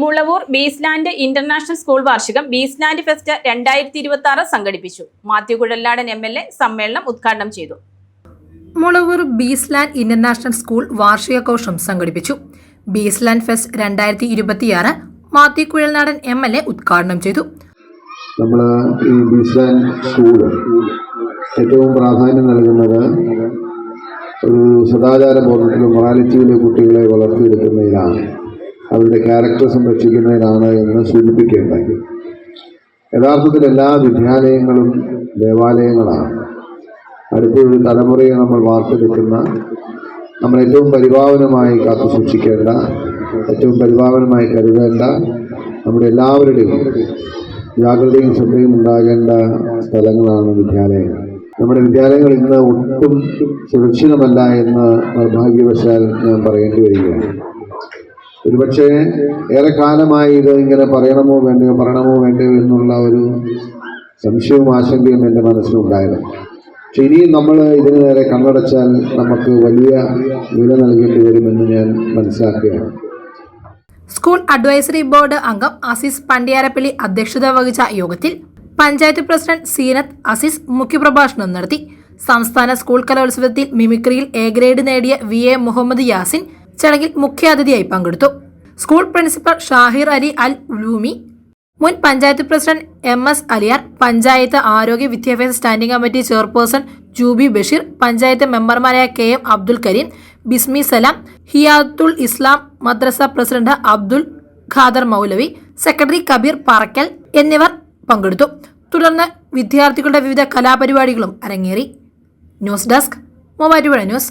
Mulavoor Beesland international school വാർഷികം ബീസ്ലാൻഡ് fest രണ്ടായിരത്തി ഇരുപത്തി ആറ് സംഘടിപ്പിച്ചു. Mathew Kuzhaladan M L A സമ്മേളനം ഉദ്ഘാടനം ചെയ്തു. മുളവൂർ ബീസ്ലാൻഡ് ഇന്റർനാഷണൽ സ്കൂൾ വാർഷികഘോഷം സംഘടിപ്പിച്ചു. ബീസ്ലാൻഡ് ഫെസ്റ്റ് രണ്ടായിരത്തി ഇരുപത്തിയാറ് Mathew Kuzhalnadan M L A ഉദ്ഘാടനം ചെയ്തു. നമ്മൾ ഈ ബീസ്ലാൻഡ് സ്കൂൾ ഏറ്റവും പ്രാധാന്യം നൽകുന്നത് ഒരു സദാചാര ബോധത്തിലും മൊറാലിറ്റിയിലെ കുട്ടികളെ വളർത്തിയെടുക്കുന്നതിലാണ്. അവരുടെ ക്യാരക്ടർ സംരക്ഷിക്കുന്നതിനാണ് എന്ന് സൂചിപ്പിക്കേണ്ടത്. യഥാർത്ഥത്തിൽ എല്ലാ വിദ്യാലയങ്ങളും ദേവാലയങ്ങളാണ്. അടുത്ത ഒരു തലമുറയെ നമ്മൾ വാർത്തെടുക്കുന്ന നമ്മൾ ഏറ്റവും പരിഭാവനമായി കാത്തു സൂക്ഷിക്കേണ്ട ഏറ്റവും പരിഭാവനമായി കരുതേണ്ട നമ്മുടെ എല്ലാവരുടെയും ജാഗ്രതയും ശ്രദ്ധയും ഉണ്ടാകേണ്ട സ്ഥലങ്ങളാണ് വിദ്യാലയങ്ങൾ. നമ്മുടെ വിദ്യാലയങ്ങൾ ഇന്ന് ഒട്ടും സുരക്ഷിതമല്ല എന്ന് നിർഭാഗ്യവശാൽ ഞാൻ പറയേണ്ടി വരികയാണ്. ഒരുപക്ഷെ ഏറെക്കാലമായി ഇത് ഇങ്ങനെ പറയണമോ വേണ്ടയോ പറയണമോ വേണ്ടയോ എന്നുള്ള ഒരു സംശയവും ആശങ്കയും എന്റെ മനസ്സിലുണ്ടായിരുന്നു. പക്ഷെ ഇനിയും നമ്മൾ ഇതിന് നേരെ കണ്ണടച്ചാൽ നമുക്ക് വലിയ വില നൽകേണ്ടി വരുമെന്ന് ഞാൻ മനസ്സിലാക്കുകയാണ്. സ്കൂൾ അഡ്വൈസറി ബോർഡ് അംഗം അസീസ് പണ്ടിയാരപ്പള്ളി അധ്യക്ഷത വഹിച്ച യോഗത്തിൽ പഞ്ചായത്ത് പ്രസിഡന്റ് സീനത്ത് അസീസ് മുഖ്യപ്രഭാഷണം നടത്തി. സംസ്ഥാന സ്കൂൾ കലോത്സവത്തിൽ മിമിക്രിയിൽ എ ഗ്രേഡ് നേടിയ വി എ മുഹമ്മദ് യാസിൻ ചടങ്ങിൽ മുഖ്യാതിഥിയായി പങ്കെടുത്തു. സ്കൂൾ പ്രിൻസിപ്പൽ ഷാഹിർ അലി അൽ ഉലൂമി മുൻ panchayat president M S Aliyar panchayat ആരോഗ്യ വിദ്യാഭ്യാസ standing committee chairperson Jubi Basheer panchayat മെമ്പർമാരായ K M Abdul Kareem Bismi Salam Hiyathul Islam Madrasa president Abdul Khader Moulavi secretary Kabeer Parakkal എന്നിവർ പങ്കെടുത്തു. തുടർന്ന് വിദ്യാർത്ഥികളുടെ വിവിധ കലാപരിപാടികളും അരങ്ങേറി. News desk mobile news.